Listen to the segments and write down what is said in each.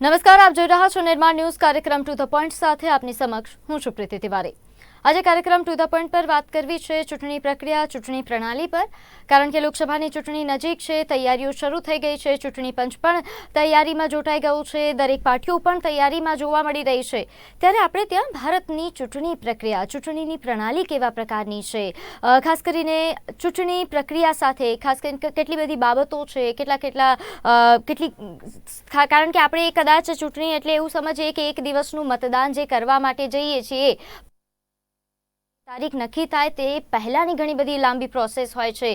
નમસ્કાર, આપ જોઈ રહ્યા છો નિર્માણ ન્યૂઝ કાર્યક્રમ ટુ ધ પોઈન્ટ સાથે આપની સમક્ષ હું છું પ્રીતિ તિવારી. આજે કાર્યક્રમ ટુ ધ પોઈન્ટ પર વાત કરવી છે ચૂંટણી પ્રક્રિયા, ચૂંટણી પ્રણાલી પર. કારણ કે લોકસભાની ચૂંટણી નજીક છે, તૈયારીઓ શરૂ થઈ ગઈ છે, ચૂંટણી પંચ પણ તૈયારીમાં જોટાઈ ગયું છે, દરેક પાર્ટીઓ પણ તૈયારીમાં જોવા મળી રહી છે. ત્યારે આપણે ત્યાં ભારતની ચૂંટણી પ્રક્રિયા, ચૂંટણીની પ્રણાલી કેવા પ્રકારની છે? ખાસ કરીને ચૂંટણી પ્રક્રિયા સાથે ખાસ કરીને કેટલી બધી બાબતો છે, કેટલા કેટલા કેટલી કારણ કે આપણે કદાચ ચૂંટણી એટલે એવું સમજીએ કે એક દિવસનું મતદાન જે કરવા માટે જઈએ છીએ તારીખ નક્કી થાય તે પહેલાંની ઘણી બધી લાંબી પ્રોસેસ હોય છે.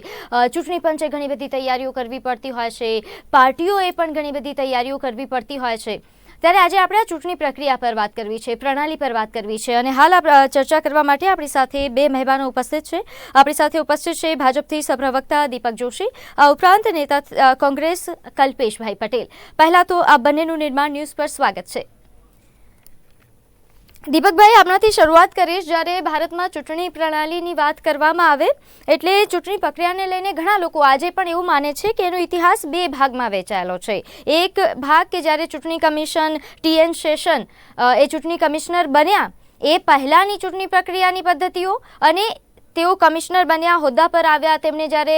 ચૂંટણી પંચે ઘણી બધી તૈયારીઓ કરવી પડતી હોય છે. પાર્ટીઓએ પણ ઘણી બધી તૈયારીઓ કરવી પડતી હોય છે. ત્યારે આજે આપણે ચૂંટણી પ્રક્રિયા પર વાત કરવી છે, પ્રણાલી પર વાત કરવી છે અને હાલ ચર્ચા કરવા માટે આપણી સાથે બે મહેમાનો ઉપસ્થિત છે. આપણી સાથે ઉપસ્થિત છે ભાજપથી સહપ્રવક્તા દીપક જોશી, આ ઉપરાંત નેતા કોંગ્રેસ કલ્પેશભાઈ પટેલ. પહેલાં તો આ બંનેનું નિર્માણ ન્યૂઝ પર સ્વાગત છે. દીપકભાઈ આપણાથી શરૂઆત કરીશ. જ્યારે ભારતમાં ચૂંટણી પ્રણાલીની વાત કરવામાં આવે, એટલે ચૂંટણી પ્રક્રિયાને લઈને ઘણા લોકો આજે પણ એવું માને છે કે એનો ઇતિહાસ બે ભાગમાં વહેંચાયેલો છે. એક ભાગ કે જ્યારે ચૂંટણી કમિશન ટીએન શેષન એ ચૂંટણી કમિશનર બન્યા, એ પહેલાંની ચૂંટણી પ્રક્રિયાની પદ્ધતિઓ અને તેઓ કમિશનર બન્યા, હોદ્દા પર આવ્યા તેમણે જ્યારે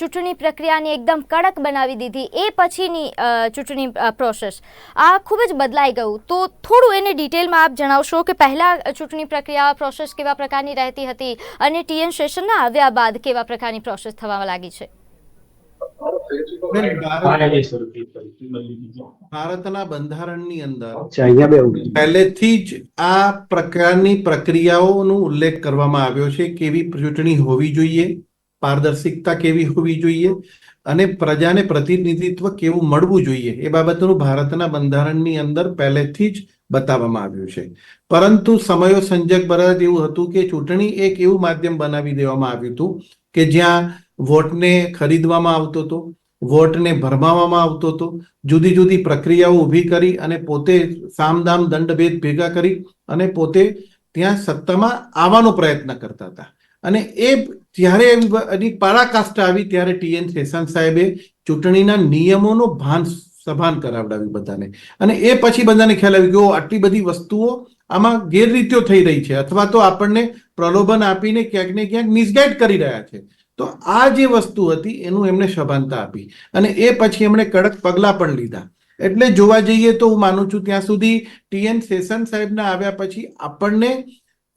ચૂંટણી પ્રક્રિયાને એકદમ કડક બનાવી દીધી, એ પછીની ચૂંટણી પ્રોસેસ. આ ખૂબ જ બદલાઈ ગયું. તો થોડું એને ડિટેલમાં આપ જણાવશો કે પહેલાં ચૂંટણી પ્રક્રિયા, પ્રોસેસ કેવા પ્રકારની રહેતી હતી અને ટીએન સેશનના આવ્યા બાદ કેવા પ્રકારની પ્રોસેસ થવા લાગી છે? ભારતના બંધારણની અંદર પહેલેથી જ આ પ્રકારની પ્રક્રિયાઓનો ઉલ્લેખ કરવામાં આવ્યો છે કેવી ચૂંટણી હોવી જોઈએ પારદર્શિકતા કેવી હોવી જોઈએ અને પ્રજાને પ્રતિનિધિત્વ કેવું મળવું જોઈએ એ બાબતનું ભારતના બંધારણની અંદર પહેલેથી જ બતાવવામાં આવ્યું છે. પરંતુ સમયો સંજોગ બરાબર એવું હતું કે ચૂંટણી એક એવું માધ્યમ બનાવી દેવામાં આવ્યું હતું કે જ્યાં વોટને ખરીદવામાં આવતો હતો, વોટને ભરમાવવામાં આવતો હતો, જુદી જુદી પ્રક્રિયાઓ ઊભી કરી અને પોતે સામદામ દંડભેદ ભેગા કરી અને પોતે ત્યાં સત્તામાં આવવાનો પ્રયત્ન કરતા હતા. અને એ જ્યારે એની પરાકાષ્ઠા આવી ત્યારે ટીએન શેષન સાહેબે ચૂંટણીના નિયમોનો ભાન સભાન કરાવડાવ્યું બધાને. અને એ પછી બધાને ખ્યાલ આવી ગયો આટલી બધી વસ્તુઓ આમાં ગેરરીતિઓ થઈ રહી છે, અથવા તો આપણને પ્રલોભન આપીને ક્યાંક ને ક્યાંક મિસગાઈડ કરી રહ્યા છે. તો આ જે વસ્તુ હતી એનું એમણે સભાનતા આપી અને એ પછી એમણે કડક પગલાં પણ લીધા. એટલે જોવા જઈએ તો હું માનું છું ત્યાં સુધી ટીએન સેશન સાહેબના આવ્યા પછી આપણને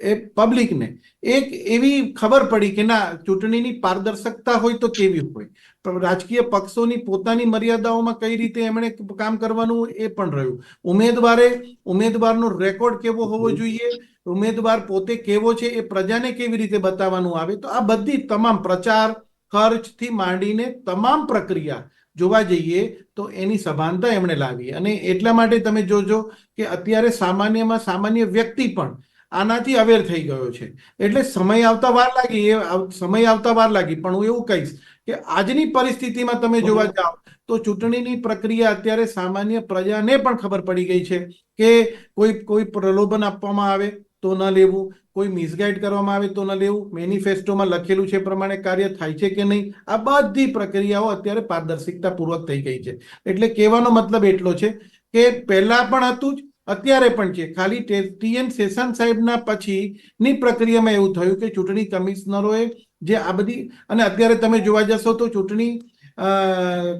એ પબ્લિકને એક એવી ખબર પડી કે ના ચૂંટણીની પારદર્શકતા હોય તો કેવી હોય? રાજકીય પક્ષોની પોતાની મર્યાદાઓમાં કઈ રીતે એમણે કામ કરવાનું એ પણ રહ્યું. ઉમેદવારે ઉમેદવારનો રેકોર્ડ કેવો હોવો જોઈએ? ઉમેદવાર પોતે કેવો છે એ પ્રજાને કેવી રીતે બતાવવાનું આવે? તો આ બધી તમામ પ્રચાર, ખર્ચથી માંડીને તમામ પ્રક્રિયા જોવા જઈએ તો એની સભાનતા એમણે લાવી. અને એટલા માટે તમે જોજો કે અત્યારે સામાન્યમાં સામાન્ય વ્યક્તિ પણ આનાથી અવેર થઈ ગયો છે. એટલે સમય આવતા વાર લાગી, એ સમય આવતા વાર લાગી. પણ હું એવું કહીશ કે આજની પરિસ્થિતિમાં તમે જોવા જાઓ તો ચૂંટણીની પ્રક્રિયા અત્યારે સામાન્ય પ્રજાને પણ ખબર પડી ગઈ છે કે કોઈ કોઈ પ્રલોભન આપવામાં આવે તો ન લેવું. કોઈ મિસગાઈડ કરવામાં આવે તો ન લેવું. મેનિફેસ્ટોમાં લખેલું છે પ્રમાણે કાર્ય થાય છે કે નહીં? આ બધી પ્રક્રિયાઓ અત્યારે પારદર્શિકતા પૂર્વક થઈ ગઈ છે. એટલે કહેવાનો મતલબ એટલો છે કે પહેલા પણ હતું જ, અત્યારે પણ છે. ખાલી ટીએન શેષન સાહેબના પછીની પ્રક્રિયામાં એવું થયું કે ચૂંટણી કમિશનરોએ જે આ બધી, અને અત્યારે તમે જોવા જશો તો ચૂંટણી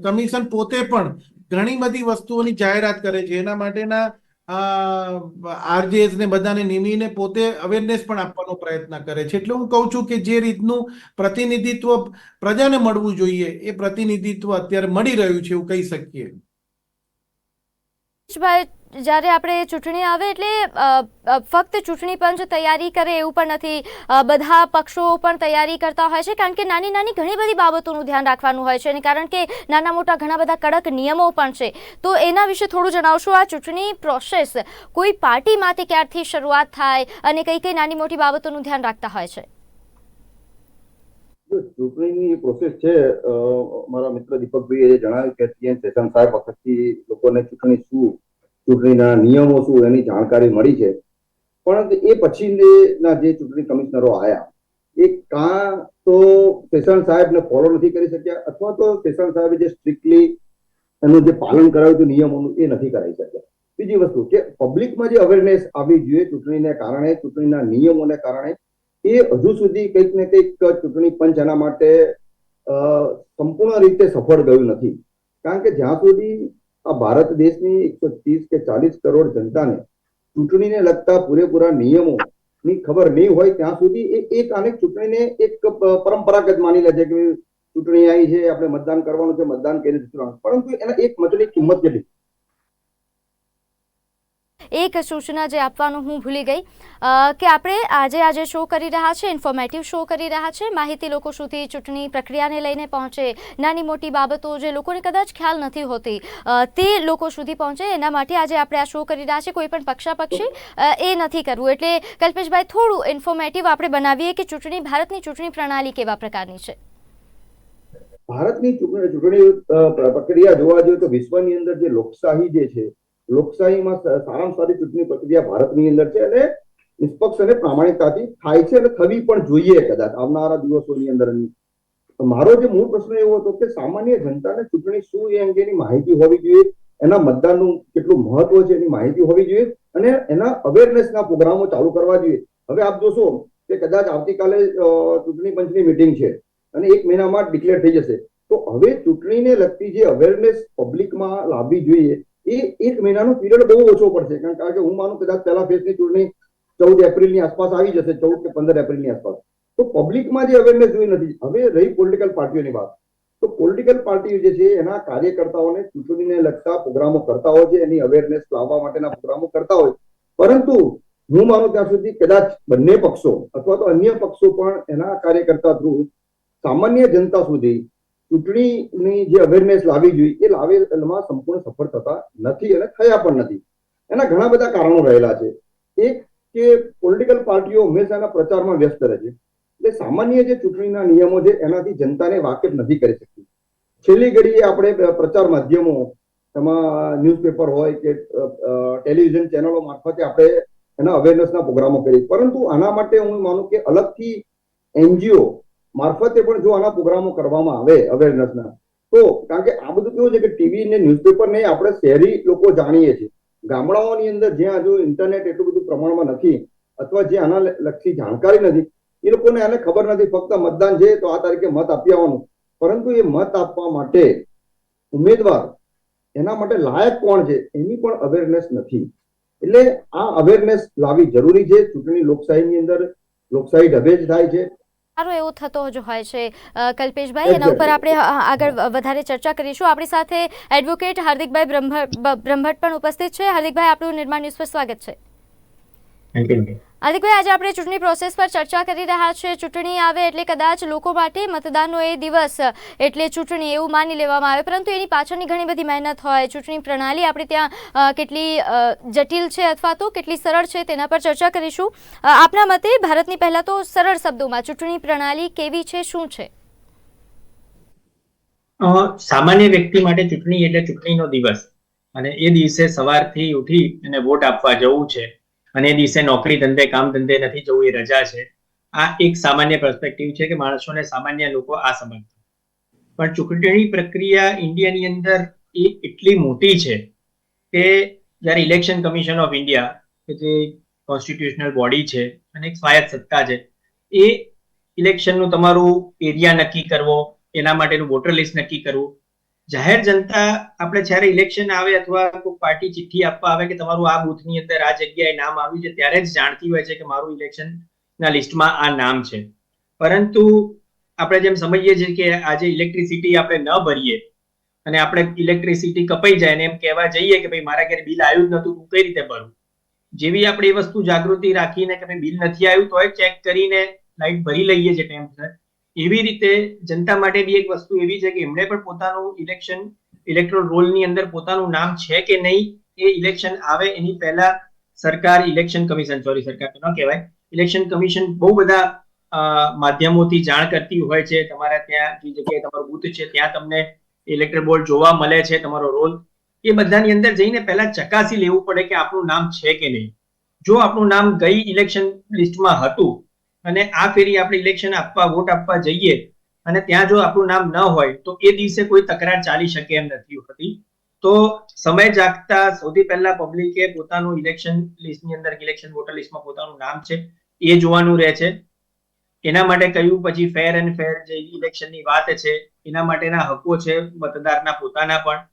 કમિશન પોતે પણ ઘણી બધી વસ્તુઓની જાહેરાત કરે છે. એના માટેના આરજેએસ ને બધાને નિમીને પોતે અવેરનેસ પણ આપવાનો પ્રયત્ન કરે છે. એટલે હું કહું છું કે જે રીતનું પ્રતિનિધિત્વ પ્રજાને મળવું જોઈએ, એ પ્રતિનિધિત્વ અત્યારે મળી રહ્યું છે એવું કહી શકીએ. જ્યારે આપણે ચૂંટણી આવે એટલે ફક્ત ચૂંટણી પંચ તૈયારી કરે એવું પણ નથી. બધા પક્ષો પણ તૈયારી કરતા હોય છે કારણ કે નાની નાની ઘણી બધી બાબતોનું ધ્યાન રાખવાનું હોય છે અને કારણ કે નાના મોટા ઘણા બધા કડક નિયમો પણ છે. તો એના વિશે થોડું જણાવશો આ ચૂંટણી પ્રોસેસ કોઈ પાર્ટીમાંથી ક્યારથી શરૂઆત થાય અને કઈ કઈ નાની મોટી બાબતોનું ધ્યાન રાખતા હોય છે? ચૂંટણીની પ્રોસેસ છે મારા મિત્ર દીપકભાઈએ જણાવ્યું કે ટીએન સેશન સાહેબ વખતથી લોકોને ચૂંટણી શું ચૂંટણીના નિયમો શું એની જાણકારી મળી છે. પણ એ પછીના જે ચૂંટણી કમિશનરો આવ્યા એ કાં તો સેશન સાહેબને ફોલો નથી કરી શક્યા અથવા તો સેશન સાહેબે જે સ્ટ્રિક્ટલી એનું જે પાલન કરાવ્યું હતું નિયમોનું એ નથી કરાવી શક્યા. બીજી વસ્તુ કે પબ્લિકમાં જે અવેરનેસ આવી જોઈએ ચૂંટણીને કારણે, ચૂંટણીના નિયમોને કારણે, એ હજુ સુધી કંઈક ને કંઈક ચૂંટણી પંચ એના માટે સંપૂર્ણ રીતે સફળ ગયું નથી. કારણ કે જ્યાં સુધી આ ભારત દેશની એકસો ત્રીસ કે ચાલીસ કરોડ જનતાને ચૂંટણીને લગતા પૂરેપૂરા નિયમો ની ખબર નહીં હોય ત્યાં સુધી એ એક આને ચૂંટણીને એક પરંપરાગત માની લે છે કે ચૂંટણી આવી છે, આપણે મતદાન કરવાનું છે, મતદાન કરી દીધું પરંતુ એના એક મતની કિંમત કેટલી? એક સૂચના જે આપવાનું હું ભૂલી ગઈ કે આપણે આજે આજે શો કરી રહ્યા છે, ઇન્ફોર્મેટિવ શો કરી રહ્યા છે, માહિતી લોકો સુધી ચૂંટણી પ્રક્રિયાને લઈને પહોંચે, નાની મોટી બાબતો જે લોકોને કદાચ ખ્યાલ નથી હોતી તે લોકો સુધી પહોંચે, એના માટે આજે આપણે આ શો કરી રહ્યા છે, કોઈ પણ પક્ષાપક્ષી એ નથી કરવું. એટલે કલ્પેશભાઈ, થોડું ઇન્ફોર્મેટિવ આપણે બનાવીએ કે ચૂંટણી, ભારતની ચૂંટણી પ્રણાલી કેવા પ્રકારની છે? ભારતની ચૂંટણી પ્રક્રિયા જોવા જોઈએ તો વિશ્વની અંદર જે લોકશાહી જે છે લોકશાહીમાં સારામાં સારી ચૂંટણી પ્રક્રિયા ભારતની અંદર છે અને નિષ્પક્ષ અને પ્રામાણિકતાથી થાય છે અને થવી પણ જોઈએ કદાચ આવનારા દિવસોની અંદર મારો જે મૂળ પ્રશ્ન એવો હતો કે સામાન્ય જનતાને ચૂંટણી શું એ અંગેની માહિતી હોવી જોઈએ? એના મતદાનનું કેટલું મહત્વ છે એની માહિતી હોવી જોઈએ? અને એના અવેરનેસના પ્રોગ્રામો ચાલુ કરવા જોઈએ. હવે આપ જોશો કે કદાચ આવતીકાલે ચૂંટણી પંચની મિટિંગ છે અને એક મહિનામાં ડિક્લેર થઈ જશે. તો હવે ચૂંટણીને લગતી જે અવેરનેસ પબ્લિકમાં લાવવી જોઈએ એ એક મહિનાનો પીરિયડ બહુ ઓછો પડશે કારણ કે હું માનું કદાચ પહેલા ફેઝની ચૂંટણી ચૌદ એપ્રિલની આસપાસ આવી જશે, ચૌદ કે પંદર એપ્રિલની આસપાસ. તો પબ્લિકમાં જે અવેરનેસ જોઈ નથી. હવે રહી પોલિટિકલ પાર્ટીઓની વાત. તો પોલિટિકલ પાર્ટીઓ જે છે, એના કાર્યકર્તાઓને ચૂંટણીને લગતા પ્રોગ્રામો કરતા હોય છે, એની અવેરનેસ લાવવા માટેના પ્રોગ્રામો કરતા હોય. પરંતુ હું માનું ત્યાં સુધી કદાચ બંને પક્ષો અથવા તો અન્ય પક્ષો પણ એના કાર્યકર્તા થ્રુ સામાન્ય જનતા સુધી ચૂંટણીની જે અવેરનેસ લાવી જોઈએ, એ લાવેલમાં સંપૂર્ણ સફળ થતા નથી અને થયા પણ નથી. એના ઘણા બધા કારણો રહેલા છે. એક કે પોલિટિકલ પાર્ટીઓ હંમેશા એના પ્રચારમાં વ્યસ્ત રહે છે. એટલે સામાન્ય જે ચૂંટણીના નિયમો છે, એનાથી જનતાને વાકેફ નથી કરી શકતી. છેલ્લી ઘડીએ આપણે પ્રચાર માધ્યમો, એમાં ન્યૂઝપેપર હોય કે ટેલિવિઝન ચેનલો મારફતે આપણે એના અવેરનેસના પ્રોગ્રામો કરી પરંતુ આના માટે હું માનું કે અલગથી એનજીઓ મારફતે પણ જો આના પ્રોગ્રામો કરવામાં આવે અવેરનેસના તો કારણ કે આ બધું કેવું છે કે ટીવી ને ન્યૂઝપેપર ને આપણે શહેરી લોકો જાણીએ છીએ. ગામડાઓની અંદર જ્યાં હજુ ઇન્ટરનેટ એટલું બધું પ્રમાણમાં નથી, અથવા જે આના લક્ષી જાણકારી નથી, એ લોકોને આને ખબર નથી, ફક્ત મતદાન છે તો આ તારીખે મત આપી આવવાનું. પરંતુ એ મત આપવા માટે ઉમેદવાર એના માટે લાયક કોણ છે, એની પણ અવેરનેસ નથી. એટલે આ અવેરનેસ લાવી જરૂરી છે. ચૂંટણી લોકશાહીની અંદર લોકશાહી ઢબે જ થાય છે. સારો એવો થતો જ હોય છે કલ્પેશભાઈ. એના ઉપર આપણે આગળ વધારે ચર્ચા કરીશું. આપણી સાથે એડવોકેટ હાર્દિકભાઈ બ્રહ્મભટ્ટ બ્રહ્મભટ્ટ પણ ઉપસ્થિત છે. હાર્દિકભાઈ આપણું નિર્માણ ન્યૂઝ પર સ્વાગત છે. થેન્ક યુ હાર્દિકભાઈ, આજે આપણે ચૂંટણી પ્રોસેસ પર ચર્ચા કરી રહ્યા છે ચૂંટણી આવે એટલે કદાચ લોકો માટે મતદાનનો એ દિવસ એટલે ચૂંટણી એવું માની લેવામાં આવે. પરંતુ એની પાછળની ઘણી બધી મહેનત હોય. ચૂંટણી પ્રણાલી આપણે ત્યાં કેટલી જટિલ છે અથવા તો કેટલી સરળ છે તેના પર ચર્ચા કરીશું. આપના મતે ભારતની પહેલા તો સરળ શબ્દોમાં ચૂંટણી પ્રણાલી કેવી છે, શું છે? સામાન્ય વ્યક્તિ માટે ચૂંટણી એટલે ચૂંટણીનો દિવસ. અને એ દિવસે સવારથી ઉઠી અને વોટ આપવા જવું છે. અને દિવસે નોકરી ધંધે, કામ ધંધે નથી જવું, એ રજા છે. આ એક સામાન્ય પર્સપેક્ટિવ છે કે માણસોને સામાન્ય લોકો આ સમજતા. પણ ચૂંટણી પ્રક્રિયા ઇન્ડિયાની અંદર એ એટલી મોટી છે કે જ્યારે ઇલેક્શન કમિશન ઓફ ઇન્ડિયા કે જે કોન્સ્ટિટ્યુશનલ બોડી છે અને એક સ્વાયત્ત સત્તા છે, એ ઇલેક્શનનું તમારું એરિયા નક્કી કરવો, એના માટેનું વોટર લિસ્ટ નક્કી કરવું જાહેર જનતા આપણે જ્યારે ઇલેક્શન આવે અથવા કોઈ પાર્ટી ચિઠ્ઠી આપવા આવે કે તમારું આ બૂથની અંદર આ જગ્યાએ નામ આવ્યું છે, ત્યારે જ જાણતી હોય છે કે મારું ઇલેક્શન ના લિસ્ટમાં આ નામ છે. પરંતુ આપણે જેમ સમજીએ છીએ કે આજે ઇલેક્ટ્રિસિટી આપણે ન ભરીએ અને આપણે ઇલેક્ટ્રિસિટી કપાઈ જાય ને એમ કહેવા જઈએ કે ભાઈ મારા ઘરે બિલ આવ્યું જ નતું હું કઈ રીતે ભરું? જેવી આપણે એ વસ્તુ જાગૃતિ રાખીને કે ભાઈ બિલ નથી આવ્યું તો ચેક કરીને લાઇટ ભરી લઈએ છીએ ટેમ્પર એવી રીતે જનતા માટે બી એક વસ્તુ એવી છે કે એમણે પણ પોતાનું ઇલેક્શન ઇલેક્ટ્રોલ રોલની અંદર પોતાનું નામ છે કે નહીં એ ઇલેક્શન આવે. એની પહેલા સરકાર ઇલેક્શન કમિશન સોરી સરકાર તો ન કહેવાય. ઇલેક્શન કમિશન બહુ બધા માધ્યમોથી જાણ કરતી હોય છે. તમારા ત્યાં જે જગ્યાએ તમારું બૂથ છે, ત્યાં તમને ઇલેક્ટ્રિક બોર્ડ જોવા મળે છે તમારો રોલ. એ બધાની અંદર જઈને પહેલા ચકાસી લેવું પડે કે આપણું નામ છે કે નહીં. જો આપણું નામ ગઈ ઇલેક્શન લિસ્ટમાં હતું અને આ ફેરી આપણે ઇલેક્શન આપવા વોટ આપવા જઈએ અને ત્યાં જો આપણું નામ ન હોય, તો એ દિવસે કોઈ તકરાર ચાલી શકે એમ નથી હોતી. તો સમય જાગતા સૌથી પહેલા પબ્લિકે પોતાનું ઇલેક્શન લિસ્ટની અંદર ઇલેક્શન વોટર લિસ્ટમાં પોતાનું નામ છે, એ જોવાનું રહે છે. એના માટે કહ્યું પછી ફેર એન્ડ ફેર જે ઇલેક્શનની વાત છે, એના માટેના હકો છે, મતદારના પોતાના પણ.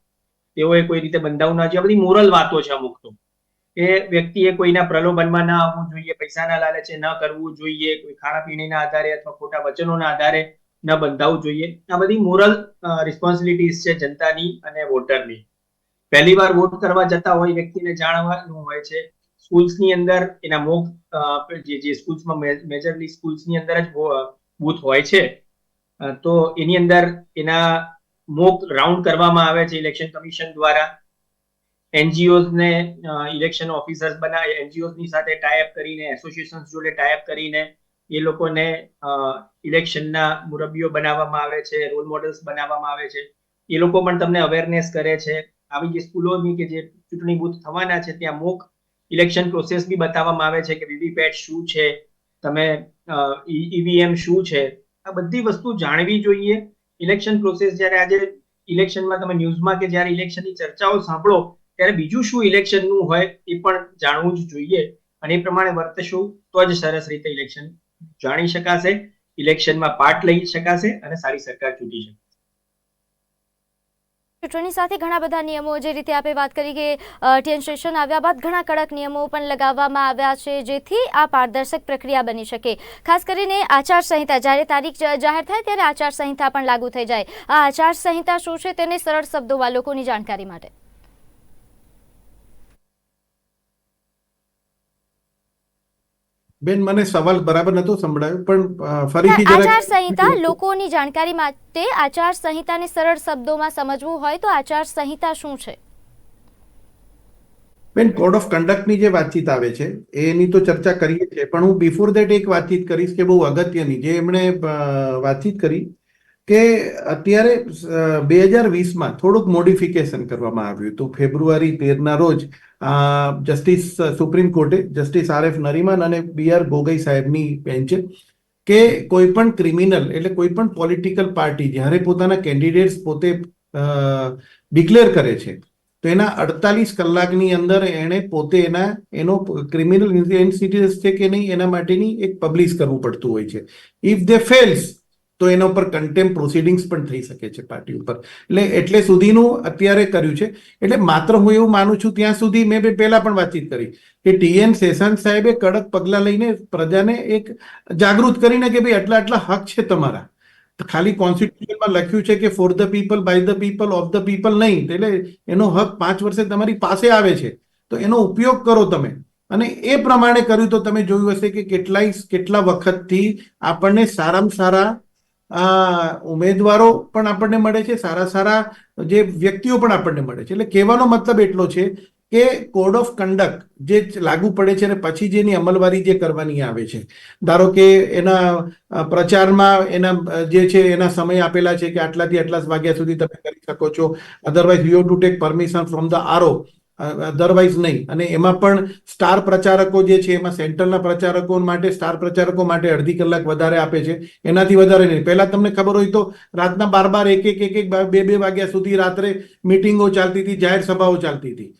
તેઓએ કોઈ રીતે બંધાવું ના જોઈએ. બધી મોરલ વાતો છે અમુક તો. એ વ્યક્તિએ કોઈના પ્રલોભનમાં ના આવવું જોઈએ, પૈસાના લાલચે ન કરવું જોઈએ, કોઈ ખાણાપીણીના આધારે અથવા ખોટા વચનોના આધારે ન બંધાવવું જોઈએ. આ બધી મોરલ રિસ્પોન્સિબિલિટીઝ છે જનતાની અને વોટરની. પહેલી વાર વોટ કરવા જતા હોય વ્યક્તિને જાણવાનું હોય છે. સ્કૂલ્સની અંદર એના મોક જે જે સ્કૂલ્સમાં મેજરલી સ્કૂલ્સની અંદર જ બૂથ હોય છે. તો એની અંદર એના મોક રાઉન્ડ કરવામાં આવે છે ઇલેક્શન કમિશન દ્વારા. એનજીઓઝ ને ઇલેક્શન ઓફિસર્સ બનાવે એનજીઓની સાથે ટાઈપ કરીને એસોસિએશન્સ જોડે ટાઈપ કરીને, એ લોકોને ઇલેક્શનના મુરબ્બીઓ બનાવવામાં આવે છે રોલ મોડલ્સ બનાવવામાં આવે છે. એ લોકો પણ તમને અવેરનેસ કરે છે. આવી જે સ્કૂલોની કે જે ચૂંટણી બુથ થવાના છે, ત્યાં મોક ઇલેક્શન પ્રોસેસ બી બતાવવામાં આવે છે કે વીવીપેટ શું છે, તમે ઈવીએમ શું છે. આ બધી વસ્તુ જાણવી જોઈએ. ઇલેક્શન પ્રોસેસ જ્યારે આજે ઇલેક્શનમાં તમે ન્યૂઝમાં કે જ્યારે ઇલેક્શનની ચર્ચાઓ સાંભળો ત્યારે બીજું શું ઇલેક્શનનું હોય એ પણ જાણવું જ જોઈએ. અને એ પ્રમાણે વર્તશું તો જ સરસ રીતે ઇલેક્શન જાણી શકાશે ઇલેક્શનમાં પાર્ટ લઈ શકાશે અને સારી સરકાર ચૂંટી શકાશે ચૂંટણી સાથે ઘણા બધા નિયમો જે રીતે આપે વાત કરી કે ટીએન સ્ટેશન આવ્યા બાદ ઘણા કડક નિયમો પણ લગાવવામાં આવ્યા છે, જેથી આ પારદર્શક પ્રક્રિયા બની શકે. ખાસ કરીને આચારસંહિતા જ્યારે તારીખ જાહેર થાય ત્યારે આચારસંહિતા પણ લાગુ થઈ જાય. આ આચારસંહિતા શું છે તેને સરળ શબ્દોમાં લોકોની જાણકારી માટે. બેન મને સવાલ બરાબર નતો સંભળાયો પણ ફરીથી આચાર સંહિતા લોકોની જાણકારી માટે આચારસંહિતાને સરળ શબ્દોમાં સમજવું હોય તો આચારસંહિતા શું છે? બેન કોડ ઓફ કન્ડક્ટની જે વાતચીત આવે છે એની તો ચર્ચા કરીએ છીએ પણ હું બિફોર દેટ એક વાતચીત કરીશ કે બહુ અગત્યની જે એમણે વાતચીત કરી કે અત્યારે બે હજાર વીસમાં થોડુંક મોડિફિકેશન કરવામાં આવ્યું હતું. ફેબ્રુઆરી તેરના રોજ અ, જસ્ટિસ સુપ્રીમ કોર્ટે જસ્ટિસ આર એફ નરીમાન અને બી આર ગોગઈ સાહેબની બેન્ચે કે કોઈ પણ ક્રિમિનલ એટલે કોઈ પણ પોલિટિકલ પાર્ટી જ્યારે પોતાના કેન્ડિડેટ્સ પોતે ડિક્લેર કરે છે, તો એના અડતાલીસ કલાકની અંદર એણે પોતે એના, એનો ક્રિમિનલ ઇન્સિડન્સ છે કે નહીં એના માટેની એક પબ્લિશ કરવું પડતું હોય છે. ઇફ દે ફેલ્સ તો એના ઉપર કન્ટેમ્પ પ્રોસિડિંગ્સ પણ થઈ શકે છે પાર્ટી ઉપર. એટલે એટલે સુધીનું અત્યારે કર્યું છે. એટલે માત્ર હું એવું માનું છું, ત્યાં સુધી મેં બે પહેલા પણ વાતચીત કરી કે ટીએન શેષાન સાહેબે કડક પગલાં લઈને પ્રજાને એક જાગૃત કરીને કે ભાઈ આટલા આટલા હક છે તમારા. ખાલી કોન્સ્ટિટ્યુશનમાં લખ્યું છે કે for the people by the people of the people નહીં. એટલે એનો હક પાંચ વર્ષે તમારી પાસે આવે છે. તો એનો ઉપયોગ કરો તમે. અને એ પ્રમાણે કર્યું તો તમે જોયું હશે કે કેટલાય, કેટલા વખતથી આપણને સારામાં સારા ઉમેદવારો પણ આપણને મળે છે, સારા સારા જે વ્યક્તિઓ પણ આપણને મળે છે. એટલે કહેવાનો મતલબ એટલો છે કે કોડ ઓફ કન્ડક્ટ જે લાગુ પડે છે અને પછી જેની અમલવારી જે કરવાની આવે છે. ધારો કે એના પ્રચારમાં એના જે છે એના સમય આપેલા છે કે આટલાથી આટલા વાગ્યા સુધી તમે કરી શકો છો. Otherwise you to take permission from the RO otherwise નહીં. અને એમાં પણ સ્ટાર પ્રચારકો જે છે, એમાં સેન્ટ્રલના પ્રચારકો માટે સ્ટાર પ્રચારકો માટે અડધી કલાક વધારે આપે છે. એનાથી વધારે નહીં. પહેલા તમને ખબર હોય તો રાતના બાર બાર એક એક એક એક બે બે વાગ્યા સુધી રાત્રે મિટિંગો ચાલતી હતી, જાહેર સભાઓ ચાલતી હતી.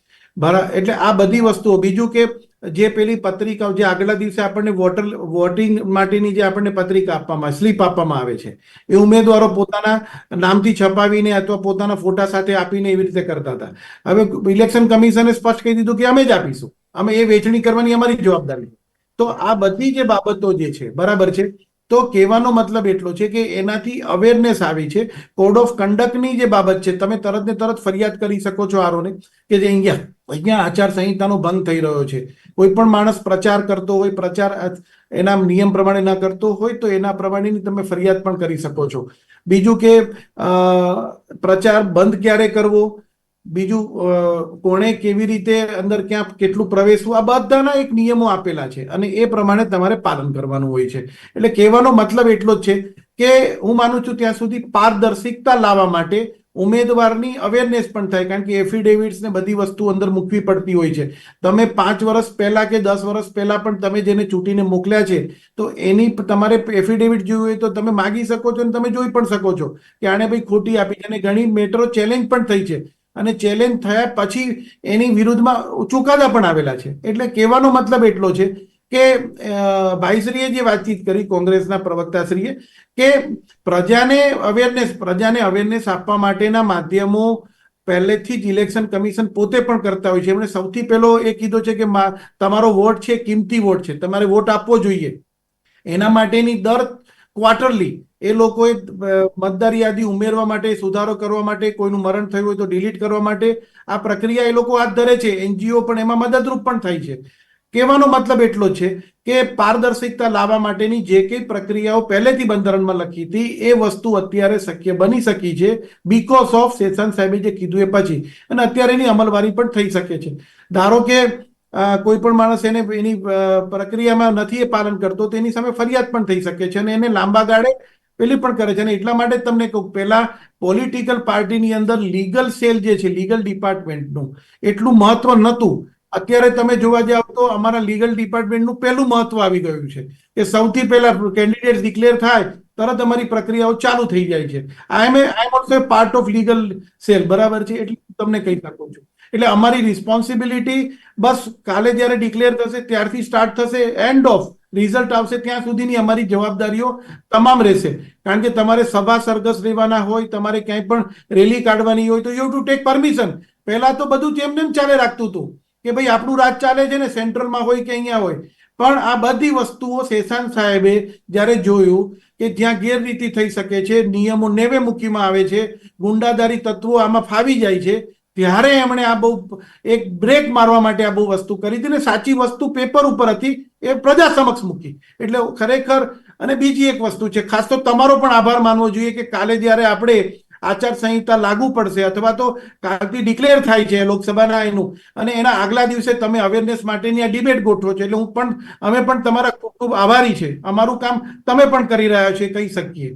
એટલે આ બધી વસ્તુઓ. બીજું કે જે પેલી પત્રિકાઓ જે આગલા દિવસે આપણને વોટર વોટિંગ માટેની જે આપણને પત્રિકા આપવામાં સ્લીપ આપવામાં આવે છે. એ ઉમેદવારો પોતાના નામથી છપાવીને અથવા પોતાના ફોટા સાથે આપીને એવી રીતે કરતા હતા. હવે ઇલેક્શન કમિશને સ્પષ્ટ કહી દીધું કે અમે જ આપીશું. અમે એ વેચણી કરવાની અમારી જવાબદારી તો આ બધી જે બાબતો જે છે, બરાબર છે? તો કહેવાનો મતલબ એટલો છે કે એનાથી અવેરનેસ આવી છે. કોડ ઓફ કન્ડક્ટની જે બાબત છે, તમે તરત ને તરત ફરિયાદ કરી શકો છો આરોને કે જે અહીંયા અહીંયા આચાર સંહિતાનો ભંગ થઈ રહ્યો છે. કોઈ પણ માણસ પ્રચાર કરતો હોય, પ્રચાર એના નિયમ પ્રમાણે ના કરતો હોય, તો એના પ્રમાણેની તમે ફરિયાદ પણ કરી શકો છો. બીજું કે પ્રચાર બંધ ક્યારે કરવો? બીજું કોણે કેવી રીતે અંદર ક્યાં કેટલું પ્રવેશવું, આ બધાના એક નિયમો આપેલા છે અને એ પ્રમાણે તમારે પાલન કરવાનું હોય છે. એટલે કહેવાનો મતલબ એટલો જ છે કે હું માનું છું ત્યાં સુધી પારદર્શિકતા લાવવા માટે ઉમેદવારની અવેરનેસ પણ થાય, કારણ કે એફિડેવિટ્સ ને બધી વસ્તુ અંદર મૂકવી પડતી હોય છે. તમે પાંચ વર્ષ પહેલા કે દસ વર્ષ પહેલા પણ તમે જેને ચૂંટીને મોકલ્યા છે, તો એની તમારે એફિડેવિટ જોવી હોય તો તમે માગી શકો છો અને તમે જોઈ પણ શકો છો કે આણે ભાઈ ખોટી આપી છે અને ઘણી મેટ્રો ચેલેન્જ પણ થઈ છે. અને ચેલેન્જ થયા પછી એની વિરુદ્ધમાં ચુકાદા પણ આવેલા છે. એટલે કહેવાનો મતલબ એટલો છે કે ભાઈશ્રીએ જે વાતચીત કરી કોંગ્રેસના પ્રવક્તાશ્રીએ કે પ્રજાને અવેરનેસ પ્રજાને અવેરનેસ આપવા માટેના માધ્યમો પહેલેથી જ ઇલેક્શન કમિશન પોતે પણ કરતા હોય છે. એમણે સૌથી પહેલો એ કીધો છે કે તમારો વોટ છે, કિંમતી વોટ છે. તમારે વોટ આપવો જોઈએ. એના માટેની દર ક્વાર્ટરલી એ લોકોએ મતદાર યાદી ઉમેરવા માટે, સુધારો કરવા માટે, કોઈનું મરણ થયું હોય તો ડિલીટ કરવા માટે, આ પ્રક્રિયા એ લોકો હાથ ધરે છે. એનજીઓ પણ એમાં મદદરૂપ પણ થાય છે. કહેવાનો મતલબ એટલો છે કે પારદર્શિકતા લાવવા માટેની જે કંઈ પ્રક્રિયાઓ પહેલેથી બંધારણમાં લખી હતી, એ વસ્તુ અત્યારે શક્ય બની શકી છે બીકોઝ ઓફ સેશન સાહેબે જે કીધું એ પછી. અને અત્યારે એની અમલવારી પણ થઈ શકે છે. ધારો કે કોઈ પણ માણસ એને એની પ્રક્રિયામાં નથી એ પાલન કરતો, તો એની સામે ફરિયાદ પણ થઈ શકે છે અને એને લાંબા ગાળે પેલી પણ કરે છે. અને એટલા માટે તમને કહું પહેલા પોલિટિકલ પાર્ટીની અંદર લીગલ સેલ જે છે લીગલ ડિપાર્ટમેન્ટનું એટલું મહત્વ નહોતું. અત્યારે તમે જોવા જાવ તો અમારા લીગલ ડિપાર્ટમેન્ટનું પહેલું મહત્વ આવી ગયું છે કે સૌથી પહેલા કેન્ડિડેટ ડિક્લેર થાય, તરત અમારી પ્રક્રિયાઓ ચાલુ થઈ જાય છે. I am I am also part of legal cell બરાબર છે? એટલે તમને કહી શકું છું. એટલે અમારી રિસ્પોન્સિબિલિટી બસ કાલે જ્યારે ડિક્લેર થશે, ત્યારથી સ્ટાર્ટ થશે એન્ડ ઓફ રિઝલ્ટ આવશે ત્યાં સુધીની અમારી જવાબદારીઓ તમામ રહેશે. કારણ કે તમારે સભા સરઘસ રહેવાના હોય, તમારે ક્યાંય પણ રેલી કાઢવાની હોય તો યુ ટુ ટેક પરમિશન પહેલા તો બધું તેમને તેમ ચાલે રાખતું હતું કે ભાઈ આપણું રાજ ચાલે છે ને, સેન્ટ્રલમાં હોય કે અહીંયા હોય. પણ આ બધી વસ્તુઓ શેષાન સાહેબે જ્યારે જોયું કે જ્યાં ગેરરીતિ થઈ શકે છે, નિયમો નેવે મૂકીમાં આવે છે, ગુંડાદારી તત્વો આમાં ફાવી જાય છે ત્યારે એમણે આ બહુ એક બ્રેક મારવા માટે આ બહુ વસ્તુ કરી હતી ને સાચી વસ્તુ પેપર ઉપર હતી, એ પ્રજા સમક્ષ મૂકી. એટલે ખરેખર, અને બીજી એક વસ્તુ છે, ખાસ તો તમારો પણ આભાર માનવો જોઈએ કે કાલે જ્યારે આપણે આચાર સંહિતા લાગુ પડશે અથવા તો કાલથી ડિક્લેર થાય છે લોકસભાના એનું, અને એના આગલા દિવસે તમે અવેરનેસ માટેની આ ડિબેટ ગોઠવો છો, એટલે હું પણ, અમે પણ તમારા ખૂબ ખૂબ આભારી છે. અમારું કામ તમે પણ કરી રહ્યા છો કહી શકીએ.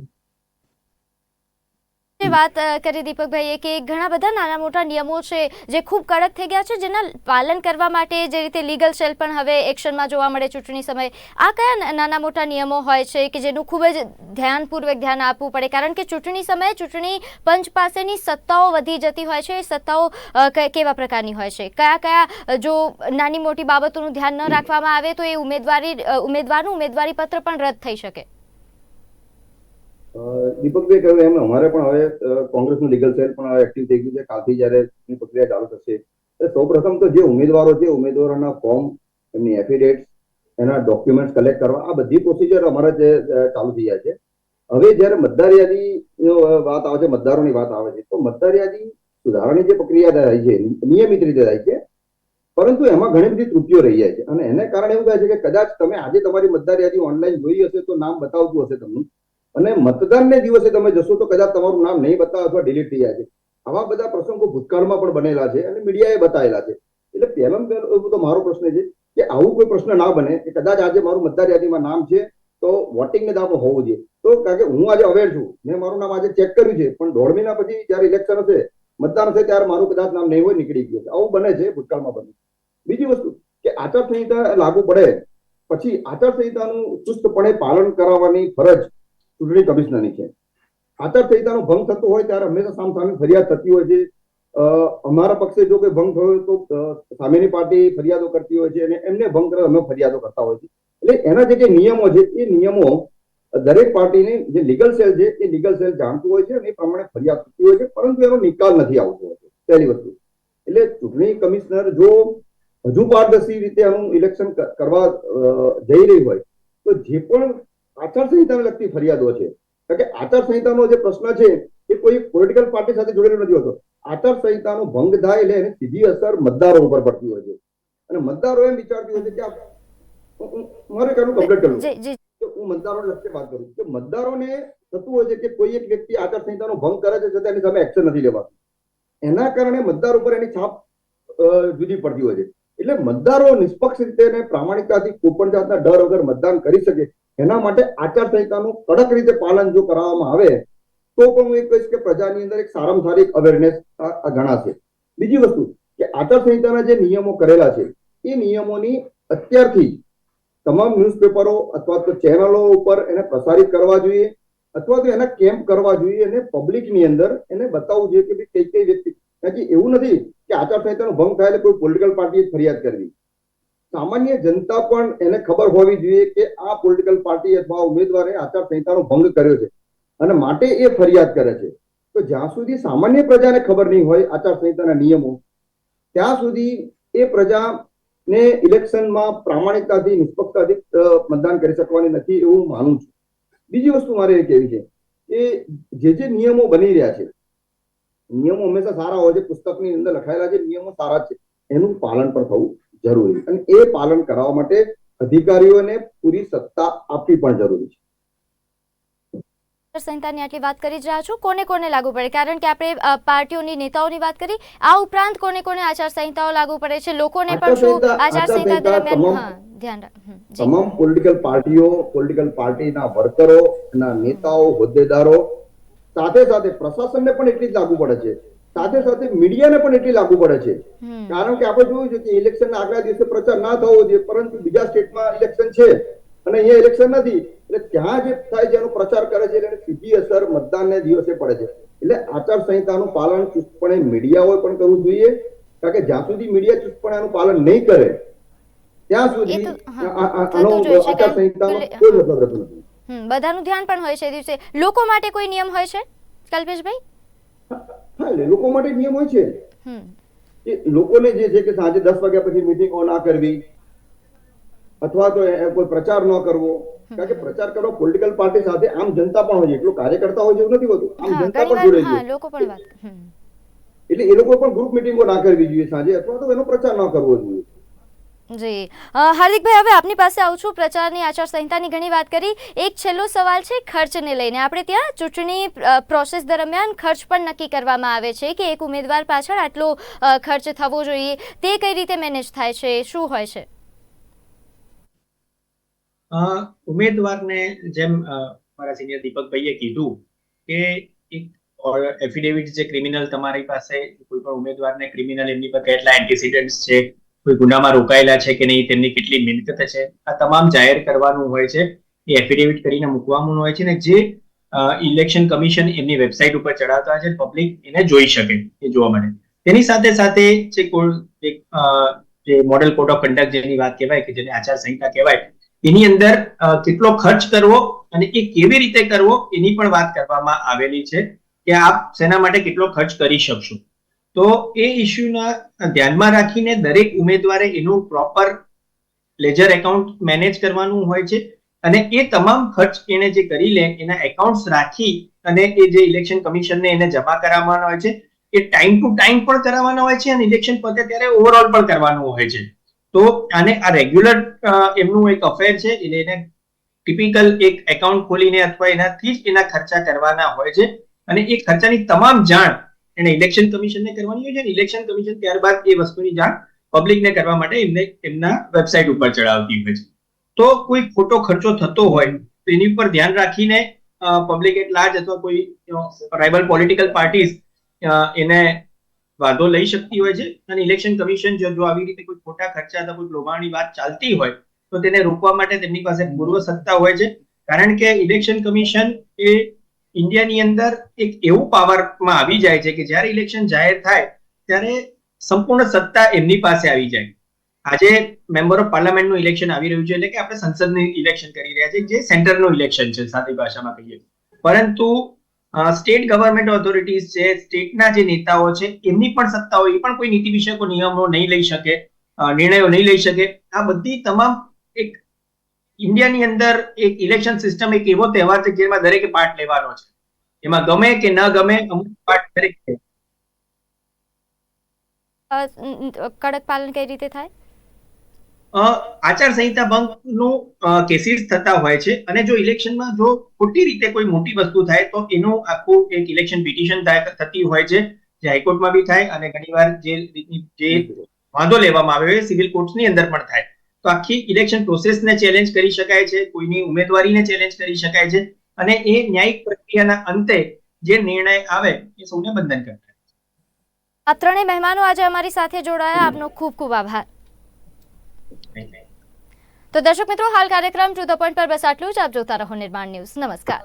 વાત કરી દીપકભાઈએ કે ઘણા બધા નાના મોટા નિયમો છે જે ખૂબ કડક થઈ ગયા છે, જેના પાલન કરવા માટે જે રીતે લીગલ સેલ પણ હવે એક્શનમાં જોવા મળે ચૂંટણી સમયે. આ કયા નાના મોટા નિયમો હોય છે કે જેનું ખૂબ જ ધ્યાનપૂર્વક ધ્યાન આપવું પડે? કારણ કે ચૂંટણી સમયે ચૂંટણી પંચ પાસેની સત્તાઓ વધી જતી હોય છે. એ સત્તાઓ કેવા પ્રકારની હોય છે? કયા કયા જો નાની મોટી બાબતોનું ધ્યાન ન રાખવામાં આવે તો એ ઉમેદવારી ઉમેદવારનું ઉમેદવારી પત્ર પણ રદ થઈ શકે? દીપકભાઈ કહ્યું એમ અમારે પણ હવે કોંગ્રેસનું લીગલ સેલ પણ એક્ટિવ થઈ ગયું છે. કાલથી જ્યારે પ્રક્રિયા ચાલુ થશે. એટલે સૌપ્રથમ તો જે ઉમેદવારો છે ઉમેદવારોના ફોર્મ એમની એફિડેટ એના ડોક્યુમેન્ટ કલેક્ટ કરવા, આ બધી પ્રોસિજર અમારે જે ચાલુ થઈ જાય છે. હવે જ્યારે મતદાર યાદી વાત આવે છે, મતદારોની વાત આવે છે, તો મતદાર યાદી સુધારાની જે પ્રક્રિયા થાય છે, નિયમિત રીતે થાય છે, પરંતુ એમાં ઘણી બધી ત્રુટિઓ રહી જાય છે. અને એને કારણે એવું થાય છે કે કદાચ તમે આજે તમારી મતદાર યાદી ઓનલાઈન જોઈ હશે તો નામ બતાવતું હશે તમને. અને મતદાનને દિવસે તમે જશો તો કદાચ તમારું નામ નહીં બતાવે અથવા ડિલીટ થઈ જાય છે. આવા બધા પ્રસંગો ભૂતકાળમાં પણ બનેલા છે અને મીડિયાએ બતાવેલા છે. એટલે પહેલામાં પહેલો તો મારો પ્રશ્ન છે કે આવું કોઈ પ્રશ્ન ના બને કે કદાચ આજે મારું મતદાર યાદીમાં નામ છે તો વોટિંગને દાખલો હોવું જોઈએ. તો કારણ કે હું આજે અવેર છું. મેં મારું નામ આજે ચેક કર્યું છે. પણ દોઢ મહિના પછી જ્યારે ઇલેક્શન હશે, મતદાન હશે ત્યારે મારું કદાચ નામ નહીં હોય, નીકળી ગયું છે આવું બને છે, ભૂતકાળમાં બને બીજી વસ્તુ કે આચારસંહિતા લાગુ પડે. પછી આચારસંહિતાનું ચુસ્તપણે પાલન કરાવવાની ફરજ ચૂંટણી કમિશનરની છે. આચારસંહિતાનો ભંગ થતો હોય ત્યારે હંમેશા સામસામે ફરિયાદ થતી હોય છે. અમારા પક્ષે જો કોઈ ભંગ થયો તો સામેની પાર્ટી ફરિયાદો કરતી હોય છે અને એમને ભંગ કરે અમે ફરિયાદો કરતા હોય છે. એટલે એના જે નિયમો છે, એ નિયમો દરેક પાર્ટીની જે લીગલ સેલ છે, એ લીગલ સેલ જાણતું હોય છે અને એ પ્રમાણે ફરિયાદ થતી હોય છે, પરંતુ એનો નિકાલ નથી આવતો હોતો પહેલી વસ્તુ. એટલે ચૂંટણી કમિશનર જો હજુ પારદર્શી રીતે આનું ઇલેક્શન કરવા જઈ રહી હોય, તો જે પણ આચારસંહિતાને લગતી ફરિયાદો છે. કારણ કે આચારસંહિતાનો જે પ્રશ્ન છે એ કોઈ પોલિટિકલ પાર્ટી સાથે જોડેલો નથી હોતો. આચારસંહિતાનો ભંગ થાય એટલે એની સીધી અસર મતદારો ઉપર પડતી હોય છે. અને મતદારો એમ વિચારતી હોય છે કે મારે કહેવાનું કમ્પ્લીટ કરવું હું મતદારોને લક્ષે વાત કરું કે મતદારોને થતું હોય છે કે કોઈ એક વ્યક્તિ આચારસંહિતાનો ભંગ કરે છે છતાં એની સામે એક્શન નથી લેવાતું. એના કારણે મતદાર ઉપર એની છાપ જુદી પડતી હોય છે. એટલે મતદારો નિષ્પક્ષ રીતે અને પ્રામાણિકતાથી કોઈ પણ જાતના ડર વગર મતદાન કરી શકે એના માટે આચારસંહિતાનું કડક રીતે પાલન જો કરાવવામાં આવે, તો પણ હું એ કહીશ કે પ્રજાની અંદર એક સારામાં સારી અવેરનેસ ગણાશે. બીજી વસ્તુ કે આચારસંહિતાના જે નિયમો કરેલા છે, એ નિયમોની અત્યારથી તમામ ન્યૂઝપેપરો અથવા તો ચેનલો ઉપર એને પ્રસારિત કરવા જોઈએ, અથવા તો એના કેમ્પ કરવા જોઈએ અને પબ્લિકની અંદર એને બતાવવું જોઈએ કે કઈ કઈ વ્યક્તિ બાકી એવું નથી કે આચારસંહિતાનો ભંગ થાય એટલે કોઈ પોલિટિકલ પાર્ટીએ ફરિયાદ કરવી. સામાન્ય જનતા પણ એને ખબર હોવી જોઈએ કે આ પોલિટિકલ પાર્ટી અથવા ઉમેદવારે આચારસંહિતાનો ભંગ કર્યો છે અને માટે એ ફરિયાદ કરે છે. તો જ્યાં સુધી સામાન્ય પ્રજાને ખબર નહીં હોય આચારસંહિતાના નિયમો, ત્યાં સુધી એ પ્રજાને ઇલેક્શનમાં પ્રામાણિકતાથી, નિષ્પક્ષતાથી મતદાન કરી શકવાની નથી એવું માનું છું. બીજી વસ્તુ મારે એ કહેવી છે કે જે જે નિયમો બની રહ્યા છે, નિયમો હંમેશા સારા હોય છે, પુસ્તકની અંદર લખાયેલા જે નિયમો સારા છે, એનું પાલન પણ થવું જરૂરી અને એ પાલન કરાવવા માટે અધિકારીઓને પૂરી સત્તા આપવી પણ જરૂરી છે. સંહિતાની આટલી વાત કરી જ રહ્યા છો. કોને કોને લાગુ પડે? કારણ કે આપણે પાર્ટીઓની નેતાઓની વાત કરી. આ ઉપરાંત કોને કોને આચાર સંહિતાઓ લાગુ પડે છે? લોકોને પણ શું? આચારસંહિતા આચારસંહિતા દરમિયાન ધ્યાન રાખ. તમામ પોલિટિકલ પાર્ટીઓ પોલિટિકલ પાર્ટીના વર્કરો ના નેતાઓ હોદ્દેદારો સાથે સાથે પ્રશાસનને પણ એટલી જ લાગુ પડે છે સાથે સાથે મીડિયાને પણ એટલી લાગુ પડે છે. કારણ કે આપણે જોયું છે કે ઇલેક્શન આગલા દિવસે પ્રચાર ના થવો જોઈએ પરંતુ બીજા સ્ટેટમાં ઇલેક્શન છે અને અહીંયા ઇલેક્શન નથી. એટલે ત્યાં જે થાય છે એનો પ્રચાર કરે છે એટલે સીધી અસર મતદાનને દિવસે પડે છે. એટલે આચારસંહિતાનું પાલન ચુસ્તપણે મીડિયાઓએ પણ કરવું જોઈએ. કારણ કે જ્યાં સુધી મીડિયા ચુસ્તપણે આનું પાલન નહીં કરે ત્યાં સુધી એ તો, હા, આ- આ- થતું આનો જ હોય છે. આચારસંહિતાનો કારણ કે- કોઈ મતલબ નથી. બધાનું ધ્યાન પણ હોય છે દિવસે. લોકો માટે કોઈ નિયમ હોય છે કલ્પેશભાઈ? હા લોકો માટે નિયમ હોય છે. કે લોકોને જે છે કે સાંજે દસ વાગ્યા પછી મિટિંગો ના કરવી અથવા તો કોઈ પ્રચાર ન કરવો. કારણ કે પ્રચાર કરવો પોલિટિકલ પાર્ટી સાથે આમ જનતા પણ હોય છે. એટલું કાર્યકર્તા હોય છે એવું નથી હોતું. આમ જનતા પણ જોડે છે. એટલે એ લોકો પણ ગ્રુપ મિટિંગો ના કરવી જોઈએ સાંજે અથવા તો એનો પ્રચાર ન કરવો જોઈએ. જી. હાર્દિકભાઈ હવે આપની પાસે આવું છું પ્રચારની આચારસંહિતાની ઘણી વાત કરી. એક છેલ્લો સવાલ છે ખર્ચને લઈને. આપણે ત્યાં ચૂંટણી પ્રોસેસ દરમિયાન ખર્ચ પણ નક્કી કરવામાં આવે છે કે એક ઉમેદવાર પાછળ આટલો ખર્ચ થવો જોઈએ. તે કઈ રીતે મેનેજ થાય છે? શું હોય છે? ઉમેદવારને જેમ મારા સિનિયર દીપકભાઈએ કીધું કે એક એફિડેવિટ જે ક્રિમિનલ તમારી પાસે, કોઈ પણ ઉમેદવારને ક્રિમિનલ એમની પર કેટલા એન્ટીસિડન્ટ્સ છે કોઈ ગુનામાં રોકાયેલા છે કે નહીં, તેમની કેટલી મિલકત છે, આ તમામ જાહેર કરવાનું હોય છે. એ એફિડેવિટ કરીને મૂકવાનું હોય છે ને જે ઇલેક્શન કમિશન એમની વેબસાઇટ ઉપર ચડાવતા હોય છે પબ્લિક એને જોઈ શકે, એ જોવા માટે. તેની સાથે સાથે જે એક જે મોડેલ કોડ ઓફ કન્ડક્ટ જેની વાત કહેવાય કે જેને આચારસંહિતા કહેવાય, એની અંદર કેટલો ખર્ચ કરવો અને એ કેવી રીતે કરવો એની પણ વાત કરવામાં આવેલી છે કે આપ શેના માટે કેટલો ખર્ચ કરી શકશો. તો એ ઇસ્યુના ધ્યાનમાં રાખીને દરેક ઉમેદવારે એનું પ્રોપર લેજર એકાઉન્ટ મેનેજ કરવાનું હોય છે અને એ તમામ ખર્ચ એને જે કરી લે, એના એકાઉન્ટ્સ રાખી અને એ જે ઇલેક્શન કમિશનને એને જમા કરાવવાનો હોય છે, એ ટાઈમ ટુ ટાઈમ પણ કરાવવાનો હોય છે અને ઇલેક્શન પતે ત્યારે ઓવરઓલ પણ કરવાનું હોય છે. તો આને આ રેગ્યુલર એમનું એક અફેર છે, એટલે એને ટિપિકલ એક એકાઉન્ટ ખોલીને અથવા એનાથી જ એના ખર્ચા કરવાના હોય છે અને એ ખર્ચાની તમામ જાણ એને ઇલેક્શન કમિશનને કરવાની હોય છે અને ઇલેક્શન કમિશન ત્યારબાદ એ વસ્તુની જાણ પબ્લિકને કરવા માટે એમને એમના વેબસાઇટ ઉપર ચડાવતી હોય છે. તો કોઈ ખોટો ખર્ચો થતો હોય, તો એની ઉપર ધ્યાન રાખીને પબ્લિક એટ લાર્જ અથવા કોઈ રાઇવલ પોલિટિકલ પાર્ટીઝ એને વાંધો લઈ શકતી હોય છે અને ઇલેક્શન કમિશન જો આવી રીતે કોઈ ખોટા ખર્ચા અથવા કોઈ લોભાણી વાત ચાલતી હોય, તો તેને રોકવા માટે તેમની પાસે પૂર્વ સત્તા હોય છે. કારણ કે ઇલેક્શન કમિશન એ ઇન્ડિયાની અંદર એક એવું પાવરમાં આવી જાય છે કે જ્યારે ઇલેક્શન જાહેર થાય, ત્યારે સંપૂર્ણ સત્તા એમની પાસે આવી જાય. આજે મેમ્બર ઓફ પાર્લામેન્ટનું ઇલેક્શન આવી રહ્યું છે એટલે કે આપણે સંસદનું ઇલેક્શન કરી રહ્યા છીએ, જે સેન્ટરનું ઇલેક્શન છે, સાદી ભાષામાં કહીએ. પરંતુ સ્ટેટ ગવર્મેન્ટ ઓથોરિટીઝ છે સ્ટેટના જે નેતાઓ છે, એમની પણ સત્તાઓ, એ પણ કોઈ નીતિ વિષયકો નિયમો નહીં લઈ શકે નિર્ણયો નહીં લઈ શકે. આ બધી તમામ એક ઇન્ડિયાની અંદર એક ઇલેક્શન સિસ્ટમ એક એવો તહેવાર છે જેમાં દરેકે પાર્ટ લેવાનો છે. એમાં ગમે કે ન ગમે અમુક પાર્ટ દરેક કડક પાલન કઈ રીતે થાય? આચાર સંહિતા ભંગનું કેસીસ થતા હોય છે અને જો ઇલેક્શનમાં જો ખોટી રીતે કોઈ મોટી વસ્તુ થાય તો એનું આખું એક ઇલેક્શન પિટિશન થતી હોય છે. જે હાઈકોર્ટમાં બી થાય અને ઘણીવાર જે રીતની જે વાંધો લેવામાં આવે સિવિલ કોર્ટ્સની અંદર પણ થાય. તો આખી ઇલેક્શન પ્રોસેસને ચેલેન્જ કરી શકાય છે કોઈની ઉમેદવારીને ચેલેન્જ કરી શકાય છે અને એ ન્યાયિક પ્રક્રિયાના અંતે જે નિર્ણય આવે એ સૌને બંધન કરે આ ત્રણેય મહેમાનો આજે અમારી સાથે જોડાયા. આપનો ખૂબ ખૂબ આભાર. તો દર્શક મિત્રો હાલ કાર્યક્રમ ટુ ધ પોઈન્ટ પર બસ આટલું જ. આપ જોતા રહો નિર્માણ ન્યૂઝ. નમસ્કાર.